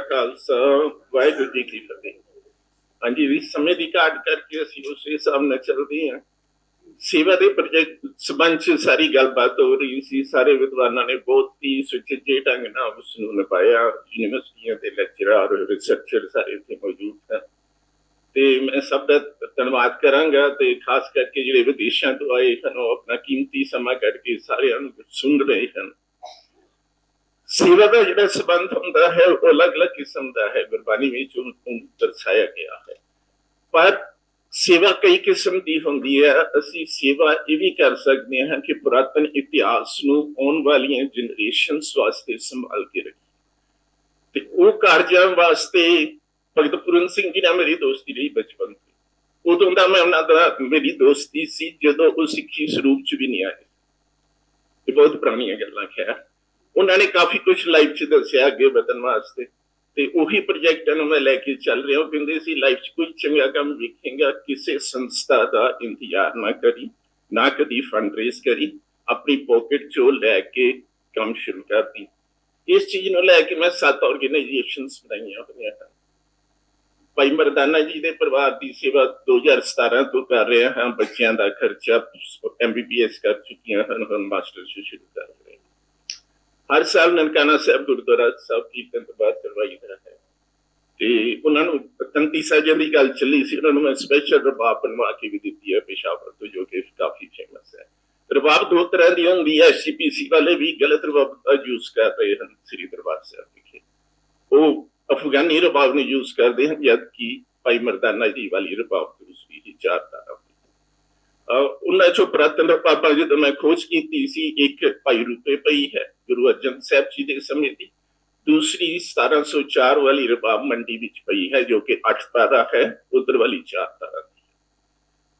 ਕਾ ਖਾਲਸਾ, ਵਾਹਿਗੁਰੂ ਜੀ ਕੀ ਫਤਿਹ। ਹਾਂਜੀ ਵੀ ਸਮੇਂ ਦੀ ਘਾਟ ਕਰਕੇ ਅਸੀਂ ਉਸ ਹਿਸਾਬ ਨਾਲ ਚੱਲਦੇ ਹਾਂ। ਸੇਵਾ ਦੇ ਪ੍ਰੋਜੈਕਟ ਸਬੰਧ ਸਾਰੀ ਗੱਲਬਾਤ ਹੋ ਰਹੀ ਸੀ। ਸਾਰੇ ਵਿਦਵਾਨਾਂ ਨੇ ਬਹੁਤ ਹੀ ਸੁਚੱਜੇ ਢੰਗ ਨਾਲ ਉਸ ਨੂੰ ਨਿਭਾਇਆ। ਯੂਨੀਵਰਸਿਟੀਆਂ ਦੇ ਲੈਕਚਰਰ, ਰਿਸਰਚਰ ਸਾਰੇ ਇੱਥੇ ਮੌਜੂਦ ਹਨ ਤੇ ਮੈਂ ਸਭ ਦਾ ਧੰਨਵਾਦ ਕਰਾਂਗਾ ਤੇ ਖਾਸ ਕਰਕੇ ਜਿਹੜੇ ਵਿਦੇਸ਼ਾਂ ਤੋਂ ਆਏ ਹਨ, ਉਹ ਆਪਣਾ ਕੀਮਤੀ ਸਮਾਂ ਕੱਢ ਕੇ ਸਾਰਿਆਂ ਨੂੰ ਸੁਣ ਰਹੇ ਹਨ। ਸੇਵਾ ਦਾ ਜਿਹੜਾ ਸਬੰਧ ਹੁੰਦਾ ਹੈ, ਉਹ ਅਲੱਗ-ਅਲੱਗ ਕਿਸਮ ਦਾ ਹੈ। ਗੁਰਬਾਣੀ ਵਿੱਚ ਉਹਨੂੰ ਦਰਸਾਇਆ ਗਿਆ ਹੈ। ਪਰ ਸੇਵਾ ਕਈ ਕਿਸਮ ਦੀ ਹੁੰਦੀ ਹੈ। ਅਸੀਂ ਸੇਵਾ ਇਹ ਵੀ ਕਰ ਸਕਦੇ ਹਾਂ ਕਿ ਪੁਰਾਤਨ ਇਤਿਹਾਸ ਨੂੰ ਆਉਣ ਵਾਲੀਆਂ ਜਨਰੇਸ਼ਨਸ ਵਾਸਤੇ ਸੰਭਾਲ ਕੇ ਰੱਖੀਏ। ਤੇ ਉਹ ਕਾਰਜਾਂ ਵਾਸਤੇ ਭਗਤ ਪੂਰਨ ਸਿੰਘ ਜੀ ਨਾਲ ਮੇਰੀ ਦੋਸਤੀ ਰਹੀ ਬਚਪਨ ਤੋਂ। ਉਦੋਂ ਦਾ ਮੈਂ ਉਹਨਾਂ ਦਾ, ਮੇਰੀ ਦੋਸਤੀ ਸੀ ਜਦੋਂ ਉਹ ਸਿੱਖੀ ਸਰੂਪ ਚ ਵੀ ਨਹੀਂ ਆਏ। ਇਹ ਬਹੁਤ ਪੁਰਾਣੀਆਂ ਗੱਲਾਂ ਖੈਰ। ਉਹਨਾਂ ਨੇ ਕਾਫੀ ਕੁਝ ਲਾਈਫ 'ਚ ਦੱਸਿਆ ਅੱਗੇ ਵਧਣ ਵਾਸਤੇ। ਤੇ ਉਹੀ ਪ੍ਰੋਜੈਕਟਾਂ ਨੂੰ ਮੈਂ ਲੈ ਕੇ ਚੱਲ ਰਿਹਾ ਹਾਂ। ਕਹਿੰਦੇ ਸੀ ਲਾਈਫ 'ਚ ਕੋਈ ਚੰਗਾ ਕੰਮ ਵੇਖੇਗਾ, ਕਿਸੇ ਸੰਸਥਾ ਦਾ ਇੰਤਜ਼ਾਰ ਨਾ ਕਰੀ, ਨਾ ਕਦੀ ਫੰਡ ਰੇਜ਼ ਕਰੀ, ਆਪਣੀ ਪਾਕਟ 'ਚੋਂ ਲੈ ਕੇ ਕੰਮ ਸ਼ੁਰੂ ਕਰਦੀ ਇਸ ਚੀਜ਼ ਨੂੰ ਲੈ ਕੇ ਮੈਂ ਸੱਤ ਆਰਗੇਨਾਈਜੇਸ਼ਨਸ ਬਣਾਈਆਂ ਹੋਈਆਂ ਹਨ। ਭਾਈ ਮਰਦਾਨਾ ਜੀ ਦੇ ਪਰਿਵਾਰ ਦੀ ਸੇਵਾ 2017 ਤੋਂ ਕਰ ਰਿਹਾ ਹਾਂ। ਬੱਚਿਆਂ ਦਾ ਖਰਚਾ ਐਮਬੀਬੀਐਸ ਕਰ ਚੁੱਕੀਆਂ ਹਨ, ਹੁਣ ਮਾਸਟਰ ਸ਼ੁਰੂ ਕਰ ਰਹੇ ਹਰ ਸਾਲ ਨਨਕਾਣਾ ਸਾਹਿਬ, ਗੁਰਦੁਆਰਾ ਸਾਹਿਬ ਕੀਰਤਨ ਤੋਂ ਬਾਅਦ ਕਰਵਾਈਦਾ ਹੈ। ਤੇ ਉਹਨਾਂ ਨੂੰ ਤੰਤੀ ਸਾਜਾਂ ਦੀ ਗੱਲ ਚੱਲੀ ਸੀ, ਉਹਨਾਂ ਨੂੰ ਮੈਂ ਸਪੈਸ਼ਲ ਰਬਾਬ ਬਣਵਾ ਕੇ ਵੀ ਦਿੱਤੀ ਹੈ, ਪੇਸ਼ਾਵਰ ਤੋਂ ਜੋ ਕਿ ਕਾਫੀ ਫੇਮਸ ਹੈ। ਰਬਾਬ ਦੋ ਤਰ੍ਹਾਂ ਦੀ ਹੁੰਦੀ ਹੈ ਸੀਪੀਸੀ ਵਾਲੇ ਵੀ ਗਲਤ ਰਬਾਬ ਦਾ ਯੂਜ਼ ਕਰ ਰਹੇ ਹਨ ਸ੍ਰੀ ਦਰਬਾਰ ਸਾਹਿਬ ਵਿਖੇ। ਉਹ ਅਫਗਾਨੀ ਰਬਾਬ ਨੂੰ ਯੂਜ਼ ਕਰਦੇ ਹਨ ਜਦ ਕਿ ਭਾਈ ਮਰਦਾਨਾ ਜੀ ਵਾਲੀ ਰਬਾਬ ਦੂਸਰੀ ਹੀ ਚਾਰ ਤਾਰਾ ਉਹਨਾਂ ਚੋਂ ਪ੍ਰਾਤਨ ਰਬਾਬਾਂ ਜਦੋਂ ਮੈਂ ਖੋਜ ਕੀਤੀ ਸੀ, ਇੱਕ ਭਾਈ ਰੂਪੇ ਪਈ ਹੈ, ਗੁਰੂ ਅਰਜਨ ਸਾਹਿਬ ਜੀ ਦੇ ਸਮੇਂ ਦੀ। ਦੂਸਰੀ 1704 ਵਾਲੀ ਰਬਾਬ ਮੰਡੀ ਵਿੱਚ ਪਈ ਹੈ, ਜੋ ਕਿ 8 ਤਾਰਾ ਹੈ, ਉਧਰ ਵਾਲੀ 4 ਤਾਰਾ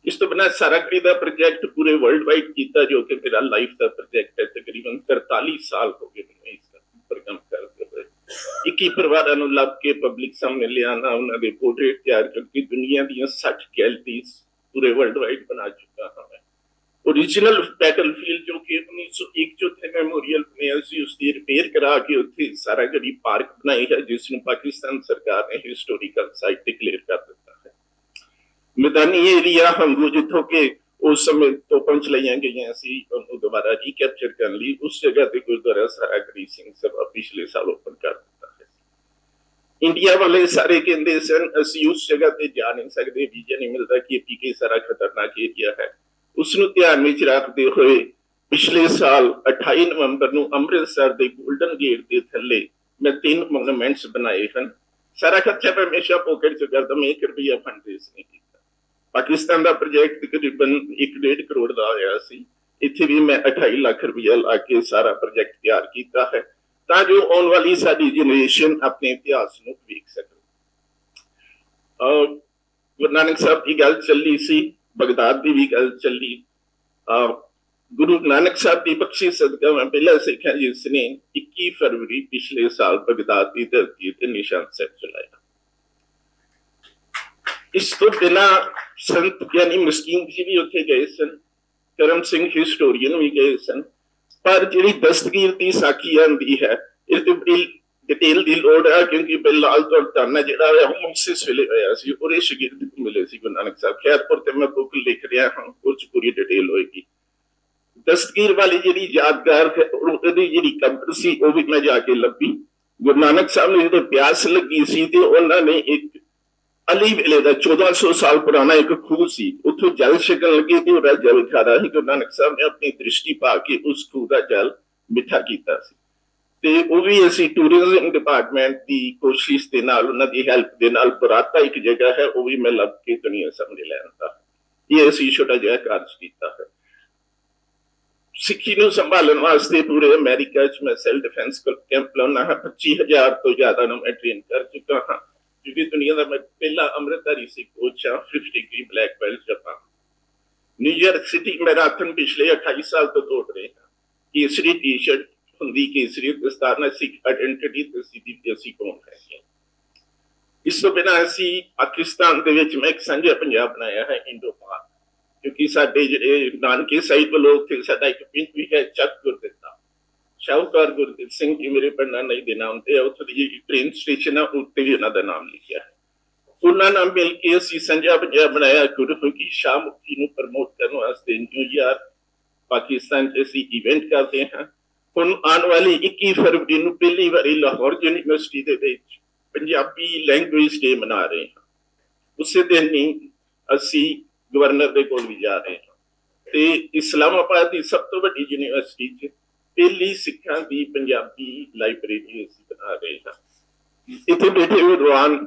ਇਸ ਤੋਂ ਬਿਨਾਂ ਸਾਰਾਗੜੀ ਦਾ ਪ੍ਰੋਜੈਕਟ ਪੂਰੇ ਵਰਲਡ ਵਾਈਡ ਕੀਤਾ, ਜੋ ਕਿ ਮੇਰਾ ਲਾਈਫ ਦਾ ਪ੍ਰੋਜੈਕਟ ਹੈ। ਤਕਰੀਬਨ 43 ਸਾਲ ਹੋ ਗਏ ਮੈਨੂੰ ਇਸ ਪਰ ਕੰਮ ਕਰਦੇ ਹੋਏ। 21 ਪਰਿਵਾਰਾਂ ਨੂੰ ਲੱਭ ਕੇ ਪਬਲਿਕ ਸਾਹਮਣੇ ਲਿਆਣਾ ਉਹਨਾਂ ਦੇ ਪੋਰਟਰੇਟ ਤਿਆਰ ਕਰਕੇ ਦੁਨੀਆ ਦੀਆਂ 60 ਗੈਲਰੀਜ਼ पूरे वर्ल्ड वाइड बना चुका हूँ। मैं ओरिजिनल बैटलफील्ड जो कि उन्नीस सौ जो थे मेमोरियल उसकी रिपेयर करा के उत्थे सारागढ़ी पार्क बनाई है, जिसने पाकिस्तान सरकार ने हिस्टोरिकल साइट डिक्लेयर कर दिता है। मैदानी एरिया हम वजूद होके उस समय तो पंच लिया गई असं दोबारा रिकैप्चर कर ली। उस जगह से गुरुद्वारा सारागढ़ी सिंह सभा पिछले साल ओपन कर ਇੰਡੀਆ ਵਾਲੇ ਸਾਰੇ ਕਹਿੰਦੇ ਸਨ, ਅਸੀਂ ਉਸ ਜਗ੍ਹਾ ਤੇ ਜਾ ਨਹੀਂ ਸਕਦੇ, ਵੀਜ਼ਾ ਨਹੀਂ ਮਿਲਦਾ ਕਿ ਪੀਕੇ ਸਾਰਾ ਖਤਰਨਾਕ ਏਰੀਆ ਹੈ। ਉਸ ਨੂੰ ਧਿਆਨ ਵਿੱਚ ਰੱਖਦੇ ਹੋਏ ਪਿਛਲੇ ਸਾਲ 28 ਨਵੰਬਰ ਨੂੰ ਅੰਮ੍ਰਿਤਸਰ ਦੇ 골ਡਨ ਗੇਟ ਦੇ ਥੱਲੇ ਮੈਂ ਤਿੰਨ ਮੋਨੂਮੈਂਟਸ ਬਣਾਏ ਹਨ। ਸਾਰਾ ਖਰਚਾ ਮੈਂ ਹਮੇਸ਼ਾ ਪੋਕਟ ਚ ਕਰਦਾ, ਮੈਂ 1 ਰੁਪਿਆ ਫੰਡ ਰੇਜ਼ ਨਹੀਂ ਕੀਤਾ। ਪਾਕਿਸਤਾਨ ਦਾ ਪ੍ਰੋਜੈਕਟ ਤਕਰੀਬਨ 1.5 ਕਰੋੜ ਦਾ ਹੋਇਆ ਸੀ। ਇੱਥੇ ਵੀ ਮੈਂ 28 ਲੱਖ ਰੁਪਇਆ ਲਾ ਕੇ ਸਾਰਾ ਪ੍ਰੋਜੈਕਟ ਤਿਆਰ ਕੀਤਾ ਹੈ। ਤਾਂ ਜੋ ਆਉਣ ਵਾਲੀ ਸਾਡੀ ਜਨਰੇਸ਼ਨ ਆਪਣੇ ਇਤਿਹਾਸ ਨੂੰ ਵੇਖ ਸਕੇ। ਅਹ ਗੁਰੂ ਨਾਨਕ ਸਾਹਿਬ ਦੀ ਗੱਲ ਚੱਲੀ ਸੀ, ਬਗਦਾਦ ਦੀ ਵੀ ਗੱਲ ਚੱਲੀ। ਅਹ ਗੁਰੂ ਨਾਨਕ ਸਾਹਿਬ ਦੀ ਬਖਸ਼ੀ ਸਦਕਾ ਮੈਂ ਪਹਿਲਾ ਸਿੱਖਿਆ ਜਿਸ ਨੇ 21 ਫਰਵਰੀ ਪਿਛਲੇ ਸਾਲ ਬਗਦਾਦ ਦੀ ਧਰਤੀ ਤੇ ਨਿਸ਼ਾਨ ਸਾਹਿਬ ਚਲਾਇਆ। ਇਸ ਤੋਂ ਬਿਨਾ ਸੰਤ ਗਿਆਨੀ ਮਸਕੀਨ ਜੀ ਵੀ ਉੱਥੇ ਗਏ ਸਨ, ਕਰਮ ਸਿੰਘ ਹਿਸਟੋਰੀਅਨ ਵੀ ਗਏ ਸਨ। ਪਰ ਜਿਹੜੀ ਦਸਤਗੀਰ ਦੀ ਸਾਖੀ ਆਂਦੀ ਹੈ ਇਸ ਤੇ ਬੜੀ ਡਿਟੇਲ ਦੀ ਲੋੜ ਹੈ ਕਿਉਂਕਿ ਬਿਲਾਲ ਤੋਂ ਤਾਨਾ ਜਿਹੜਾ ਹੈ ਉਹ ਮੁਕਸਿਸ ਵੇਲੇ ਹੋਇਆ ਸੀ ਉਹਦੇ ਸ਼ਾਗਿਰਦ ਨੂੰ ਮਿਲੇ ਸੀ ਗੁਰੂ ਨਾਨਕ ਸਾਹਿਬ। ਖੈਰਪੁਰ ਤੇ ਮੈਂ ਬੁੱਕ ਲਿਖ ਰਿਹਾ ਹਾਂ ਉਹ 'ਚ ਪੂਰੀ ਡਿਟੇਲ ਹੋਏਗੀ। ਦਸਤਗੀਰ ਵਾਲੀ ਜਿਹੜੀ ਯਾਦਗਾਰ ਹੈ, ਉਹਦੀ ਜਿਹੜੀ ਕਬਰ ਸੀ ਉਹ ਵੀ ਮੈਂ ਜਾ ਕੇ ਲੱਭੀ। ਗੁਰੂ ਨਾਨਕ ਸਾਹਿਬ ਨੂੰ ਜਦੋਂ ਪਿਆਸ ਲੱਗੀ ਸੀ ਤੇ ਉਹਨਾਂ ਨੇ ਇੱਕ ਅਲੀ ਵੇਲੇ ਦਾ 1400 ਸਾਲ ਪੁਰਾਣਾ ਇੱਕ ਖੂਹ ਸੀ। ਉੱਥੋਂ ਜਲ ਛਕਣ ਲੱਗੇ ਤੇ ਉਹ ਜਲ ਖਾਦਾ ਸੀ ਗੁਰੂ ਨਾਨਕ ਸਾਹਿਬ ਨੇ ਆਪਣੀ ਦ੍ਰਿਸ਼ਟੀ ਪਾ ਕੇ ਉਸ ਖੂਹ ਦਾ ਜਲ ਮਿੱਠਾ ਕੀਤਾ ਸੀ। ਤੇ ਉਹ ਵੀ ਅਸੀਂ ਟੂਰਿਜ਼ਮ ਡਿਪਾਰਟਮੈਂਟ ਦੀ ਕੋਸ਼ਿਸ਼ ਦੇ ਨਾਲ, ਉਹਨਾਂ ਦੀ ਹੈਲਪ ਦੇ ਨਾਲ ਬਰਾਤਾ ਇੱਕ ਜਗ੍ਹਾ ਹੈ, ਉਹ ਵੀ ਮੈਂ ਲੱਭ ਕੇ ਦੁਨੀਆ ਸਾਹਮਣੇ ਲੈ ਆਂਦਾ ਇਹ ਅਸੀਂ ਛੋਟਾ ਜਿਹਾ ਕਾਰਜ ਕੀਤਾ ਹੈ। ਸਿੱਖੀ ਨੂੰ ਸੰਭਾਲਣ ਵਾਸਤੇ ਪੂਰੇ ਅਮਰੀਕਾ 'ਚ ਮੈਂ ਸੈਲ ਡਿਫੈਂਸ ਕੈਂਪ ਲਾਉਣਾ ਹਾਂ। 25000 ਤੋਂ ਜ਼ਿਆਦਾ ਨੂੰ ਮੈਂ ਟ੍ਰੇਨ ਕਰ ਚੁੱਕਾ ਹਾਂ। ਕਿਉਂਕਿ ਦੁਨੀਆ ਦਾ ਮੈਂ ਪਹਿਲਾ ਅੰਮ੍ਰਿਤਧਾਰੀ ਸਿੱਖ ਕੋਚ ਹਾਂ 50 degree black belt Japan New York city marathon ਪਿਛਲੇ 28 ਸਾਲ ਤੋਂ ਦੌੜ ਰਹੇ ਹਾਂ। ਕੇਸਰੀ ਟੀ-ਸ਼ਰਟ ਹੁੰਦੀ ਕੇਸਰੀ ਦਸਤਾਰ ਨਾਲ ਸਿੱਖ ਆਇਡੈਂਟੀਟੀ ਤੇ ਸਿੱਧੀ ਤੇ ਅਸੀਂ ਕੌਣ ਹੈ ਇਸ ਤੋਂ ਬਿਨਾਂ ਅਸੀਂ ਪਾਕਿਸਤਾਨ ਦੇ ਵਿੱਚ ਮੈਂ ਇੱਕ ਸਾਂਝਾ ਪੰਜਾਬ ਬਣਾਇਆ ਹੈ ਇੰਡੋ ਪਾਕ ਕਿਉਂਕਿ ਸਾਡੇ ਜਿਹੜੇ ਨਾਨਕੇ ਸਾਈਡ ਵੱਲੋਂ ਉੱਥੇ ਸਾਡਾ ਇੱਕ ਪਿੰਡ ਵੀ ਹੈ, ਚੱਕ ਗੁਰਦਿੱਤਾ। ਸ਼ਾਹੂਕਾਰ ਗੁਰਦੀਪ ਸਿੰਘ ਜੀ ਮੇਰੇ ਪੰਨਾ ਨਹੀਂ ਦੇ ਨਾਮ ਤੇ ਆ, ਉੱਥੇ ਦੀ ਜਿਹੜੀ ਟ੍ਰੇਨ ਸਟੇਸ਼ਨ ਆ ਉੱਤੇ ਵੀ ਉਹਨਾਂ ਦਾ ਨਾਮ ਲਿਖਿਆ ਹੈ। ਉਹਨਾਂ ਨਾਲ ਮਿਲ ਕੇ ਅਸੀਂ ਸੰਜਾ ਪੰਜਾਬ ਬਣਾਇਆ ਗੁਰਮੁਖੀ ਸ਼ਾਹਮੁਖੀ ਨੂੰ ਪ੍ਰਮੋਟ ਕਰਨ ਵਾਸਤੇ ਨਿਊਯਾਰਕ ਪਾਕਿਸਤਾਨ 'ਚ ਅਸੀਂ ਇਵੈਂਟ ਕਰਦੇ ਹਾਂ। ਹੁਣ ਆਉਣ ਵਾਲੀ 21 ਫਰਵਰੀ ਨੂੰ ਪਹਿਲੀ ਵਾਰੀ ਲਾਹੌਰ ਯੂਨੀਵਰਸਿਟੀ ਦੇ ਵਿੱਚ ਪੰਜਾਬੀ ਲੈਂਗੁਏਜ ਡੇ ਮਨਾ ਰਹੇ ਹਾਂ। ਉਸੇ ਦਿਨ ਹੀ ਅਸੀਂ ਗਵਰਨਰ ਦੇ ਕੋਲ ਵੀ ਜਾ ਰਹੇ ਹਾਂ। ਤੇ ਇਸਲਾਮਾਬਾਦ ਦੀ ਸਭ ਤੋਂ ਵੱਡੀ ਯੂਨੀਵਰਸਿਟੀ 'ਚ ਪਹਿਲੀ ਸਿੱਖਾਂ ਦੀ ਪੰਜਾਬੀ ਲਾਇਬ੍ਰੇਰੀ ਅਸੀਂ ਬਣਾ ਰਹੇ ਹਾਂ। ਇੱਥੇ ਬੈਠੇ ਵਿਦਵਾਨ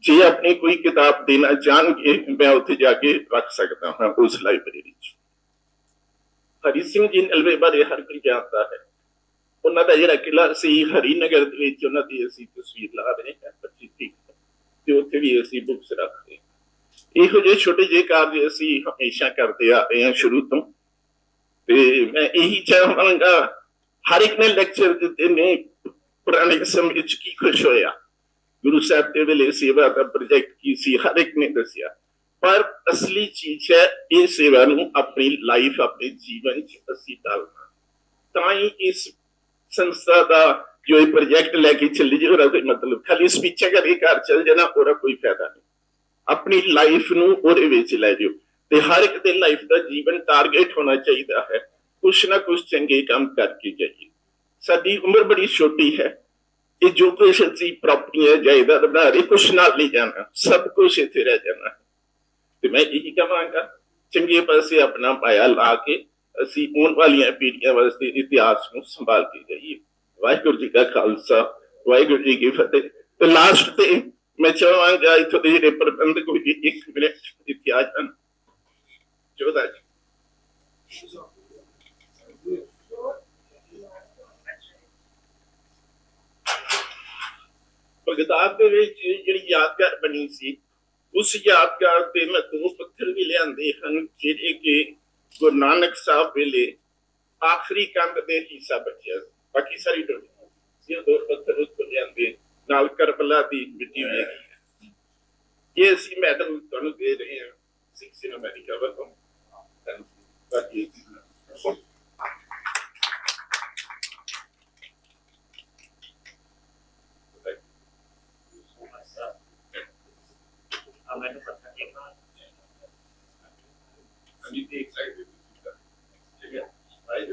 ਜੇ ਆਪਣੀ ਕੋਈ ਕਿਤਾਬ ਦੇਣਾ ਚਾਹਣਗੇ, ਮੈਂ ਉੱਥੇ ਜਾ ਕੇ ਰੱਖ ਸਕਦਾ ਹਾਂ ਉਸ ਲਾਇਬ੍ਰੇਰੀ 'ਚ। ਹਰੀ ਸਿੰਘ ਜੀ ਨਲਵੇ ਬਾਰੇ ਹਰ ਕੋਈ ਜਾਣਦਾ ਹੈ। ਉਹਨਾਂ ਦਾ ਜਿਹੜਾ ਕਿਲਾ ਸੀ ਹਰੀਨਗਰ ਦੇ ਵਿੱਚ, ਉਹਨਾਂ ਦੀ ਅਸੀਂ ਤਸਵੀਰ ਲਾ ਰਹੇ ਹਾਂ 25 ਤਰੀਕ ਤੇ ਉੱਥੇ ਵੀ ਅਸੀਂ ਬੁੱਕਸ ਰੱਖਦੇ ਹਾਂ। ਇਹੋ ਜਿਹੇ ਛੋਟੇ ਜਿਹੇ ਕਾਰਜ ਅਸੀਂ ਹਮੇਸ਼ਾ ਕਰਦੇ ਆ ਰਹੇ ਹਾਂ ਸ਼ੁਰੂ ਤੋਂ। ਤੇ ਮੈਂ ਇਹੀ ਚਾਹਾਂਗਾ ਹਰ ਇੱਕ ਨੇ ਲੈਕਚਰ ਦਿੱਤੇ ਨੇ, ਪੁਰਾਣੇ ਸਮੇਂ ਵਿੱਚ ਕੀ ਖੁਸ਼ ਹੋਇਆ? ਗੁਰੂ ਸਾਹਿਬ ਦੇ ਵੇਲੇ ਸੇਵਾ ਦਾ ਪ੍ਰੋਜੈਕਟ ਕੀ ਸੀ? ਹਰ ਇੱਕ ਨੇ ਦੱਸਿਆ। ਪਰ ਅਸਲੀ ਚੀਜ਼ ਹੈ, ਇਹ ਸੇਵਾ ਨੂੰ ਆਪਣੀ ਲਾਈਫ ਆਪਣੇ ਜੀਵਨ ਚ ਅਸੀਂ ਢਾਲਣਾ ਤਾਂ ਹੀ ਇਸ ਸੰਸਥਾ ਦਾ ਜੋ ਇਹ ਪ੍ਰੋਜੈਕਟ ਲੈ ਕੇ ਚੱਲੀ ਜੇ ਉਹਦਾ ਕੋਈ ਮਤਲਬ ਖਾਲੀ ਸਪੀਚਾਂ ਕਰਕੇ ਘਰ ਚੱਲ ਜਾਣਾ, ਉਹਦਾ ਕੋਈ ਫਾਇਦਾ ਨਹੀਂ। ਆਪਣੀ ਲਾਈਫ ਨੂੰ ਉਹਦੇ ਵਿੱਚ ਲੈ ਜਾਓ। ਤੇ ਹਰ ਇੱਕ ਦੇ ਲਾਈਫ ਦਾ ਜੀਵਨ ਟਾਰਗੇਟ ਹੋਣਾ ਚਾਹੀਦਾ ਹੈ। ਕੁਛ ਨਾ ਕੁਛ ਚੰਗੇ ਕੰਮ ਕਰਕੇ ਜਾਈਏ ਸਾਡੀ ਉਮਰ ਬੜੀ ਛੋਟੀ ਹੈ ਇਹ ਜੋ ਕੁਛ ਅਸੀਂ ਪ੍ਰਾਪਰਟੀਆਂ ਜਾਇਦਾਦ ਬਣਾ ਰਹੇ ਕੁਛ ਨਾਲ ਨਹੀਂ ਜਾਣਾ ਸਭ ਕੁਝ ਇੱਥੇ ਰਹਿ ਜਾਣਾ ਹੈ। ਤੇ ਮੈਂ ਇਹੀ ਕਹਾਂਗਾ ਚੰਗੇ ਪਾਸੇ ਆਪਣਾ ਪਾਇਆ ਲਾ ਕੇ ਅਸੀਂ ਆਉਣ ਵਾਲੀਆਂ ਪੀੜ੍ਹੀਆਂ ਵਾਸਤੇ ਇਤਿਹਾਸ ਨੂੰ ਸੰਭਾਲ ਕੇ ਜਾਈਏ ਵਾਹਿਗੁਰੂ ਜੀ ਕਾ ਖਾਲਸਾ ਵਾਹਿਗੁਰੂ ਜੀ ਕੀ ਫਤਿਹ ਤੇ ਲਾਸਟ ਤੇ ਮੈਂ ਚਾਹਾਂਗਾ ਇੱਥੋਂ ਦੇ ਜਿਹੜੇ ਪ੍ਰਬੰਧਕ ਵੀ ਇੱਕ ਮਿੰਟ ਇੱਥੇ ਆ ਜਾਣ ਜੋਦਾ ਜੀ ਬਗਦਾਦ ਦੇ ਵਿੱਚ ਜਿਹੜੀ ਯਾਦਗਾਰ ਬਣੀ ਸੀ, ਉਸ ਯਾਦਗਾਰ ਤੇ ਮੈਂ ਦੋ ਪੱਥਰ ਵੀ ਲਿਆਂਦੇ ਹਨ, ਜਿਹੜੇ ਕਿ ਗੁਰੂ ਨਾਨਕ ਸਾਹਿਬ ਵੇਲੇ ਆਖਰੀ ਕੰਧ ਦੇ ਹਿੱਸਾ ਬਚਿਆ ਬਾਕੀ ਸਾਰੀ ਟੁੱਟ ਗਈ ਇਹ ਦੋ ਪੱਥਰ ਉਸ ਤੋਂ ਲਿਆਂਦੇ, ਨਾਲ ਕਰਬਲਾ ਦੀ ਮਿੱਟੀ ਵੀ ਇਹ ਅਸੀਂ ਮੈਡਲ ਤੁਹਾਨੂੰ ਦੇ ਰਹੇ ਹਾਂ ਸਿਕਸ ਇਨ ਅਮਰੀਕਾ ਵੱਲੋਂ। ਬਾਕੀ ਕਮਰੇ ਨੂੰ ਪੱਥਰ ਦੇਖਣਾ ਅਮੀ ਦੇਖ ਸਕਦੇ ਹੋ ਠੀਕ ਹੈ? ਰਾਈਟ